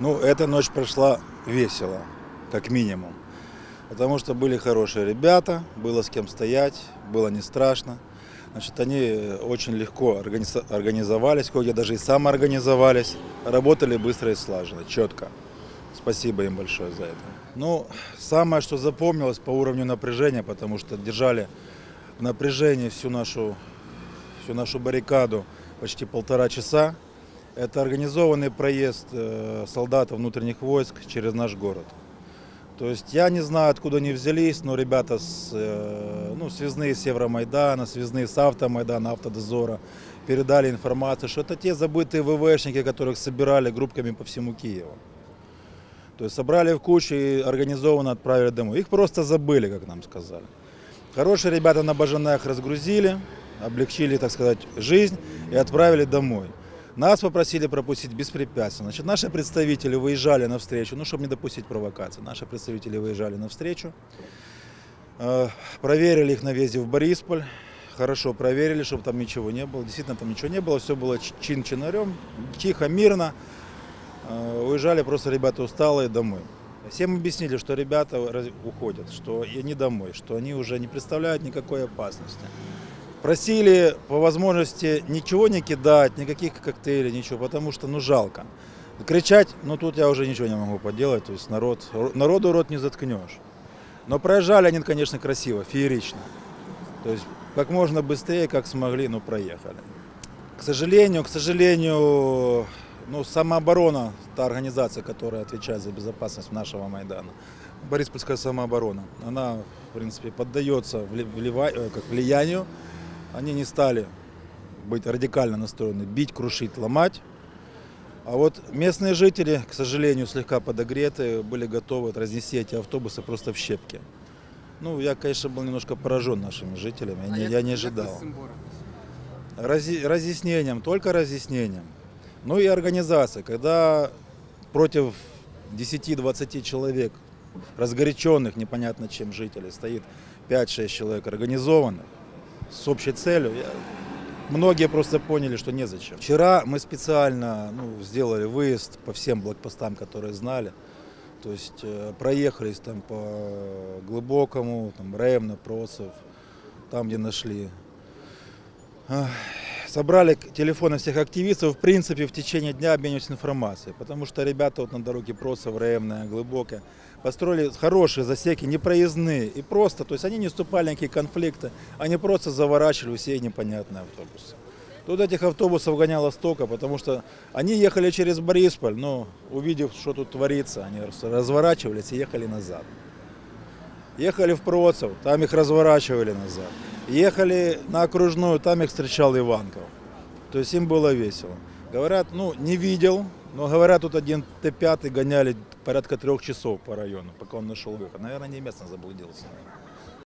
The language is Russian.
Ну, эта ночь прошла весело, как минимум. Потому что были хорошие ребята, было с кем стоять, было не страшно. Значит, они очень легко организ- организовались, кое даже и самоорганизовались, работали быстро и слаженно, четко. Спасибо им большое за это. Ну, самое, что запомнилось по уровню напряжения, потому что держали в напряжении всю нашу, всю нашу баррикаду почти полтора часа. Это организованный проезд э, солдатов внутренних войск через наш город. То есть я не знаю, откуда они взялись, но ребята с, э, ну, связные с Евромайдана, связные с Автомайдана, Автодозора передали информацию, что это те забытые ВВшники, которых собирали группками по всему Киеву. То есть собрали в кучу и организованно отправили домой. Их просто забыли, как нам сказали. Хорошие ребята на Бажанах разгрузили, облегчили, так сказать, жизнь и отправили домой. Нас попросили пропустить беспрепятственно. Значит, наши представители выезжали навстречу, ну, чтобы не допустить провокации. Наши представители выезжали навстречу, э, проверили их на въезде в Борисполь, хорошо проверили, чтобы там ничего не было. Действительно, там ничего не было, все было чин-чинарем, тихо, мирно. Э, Уезжали просто ребята усталые домой. Всем объяснили, что ребята уходят, что они домой, что они уже не представляют никакой опасности. Просили по возможности ничего не кидать, никаких коктейлей, ничего, потому что ну жалко. Кричать, ну тут я уже ничего не могу поделать, то есть народ, народу рот не заткнешь. Но проезжали они, конечно, красиво, феерично. То есть как можно быстрее, как смогли, ну проехали. К сожалению, к сожалению, ну, самооборона, та организация, которая отвечает за безопасность нашего Майдана, Бориспольская самооборона, она, в принципе, поддается вли- влива- э, как влиянию. Они не стали быть радикально настроены, бить, крушить, ломать. А вот местные жители, к сожалению, слегка подогреты, были готовы разнести эти автобусы просто в щепки. Ну, я, конечно, был немножко поражен нашими жителями, я, не, я не ожидал. Рази- разъяснением, только разъяснением. Ну и организация, когда против 10-20 человек, разгоряченных непонятно чем жителей, стоит 5-6 человек организованных с общей целью, я- многие просто поняли, что незачем. Вчера мы специально ну, сделали выезд по всем блокпостам, которые знали. То есть э, проехались там по глубокому, там Ремна, Процев, там, где нашли Ах, Собрали телефоны всех активистов, в принципе, в течение дня обменивались информацией, потому что ребята вот на дороге Процев, Ремная, Глубокая, построили хорошие засеки, непроездные, и просто, то есть они не вступали в никакие конфликты, они просто заворачивали все непонятные автобусы. Тут этих автобусов гоняло столько, потому что они ехали через Борисполь, но увидев, что тут творится, они раз- разворачивались и ехали назад. Ехали в Процев, там их разворачивали назад. Ехали на окружную, там их встречал Иванков. То есть им было весело. Говорят, ну, не видел, но говорят, тут один Т-5 гоняли порядка трех часов по району, пока он нашел выход. Наверное, не местно заблудился.